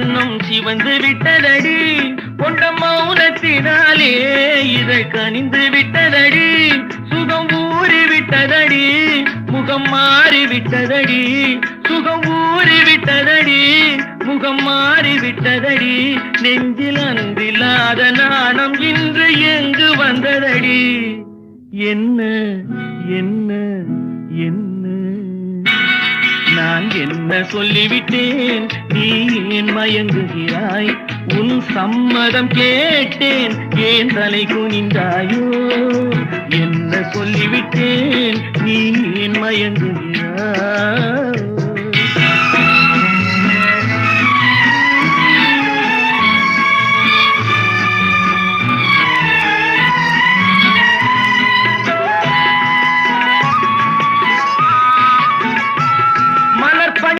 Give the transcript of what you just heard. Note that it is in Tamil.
கண்ணும் சிவந்து விட்டதடி. கொண்ட மௌனத்தினாலே இதை கனிந்து விட்டதடி. சுகம் ஊறி விட்டதடி. முகம் மாறி விட்டதடி. சுகம் ஊறி விட்டதடி. முகம் மாறி விட்டதடி. நெஞ்சில் அன்பில்லாத நாணம் இன்று எங்கு வந்ததடி. என்ன என்ன என்ன? நான் என்ன சொல்லிவிட்டேன்? நீ மயங்குகிறாய். உன் சம்மதம் கேட்டேன். ஏன் தலை குனிந்தாயோ? என்ன சொல்லிவிட்டேன்? நீ ஏன் மயங்கு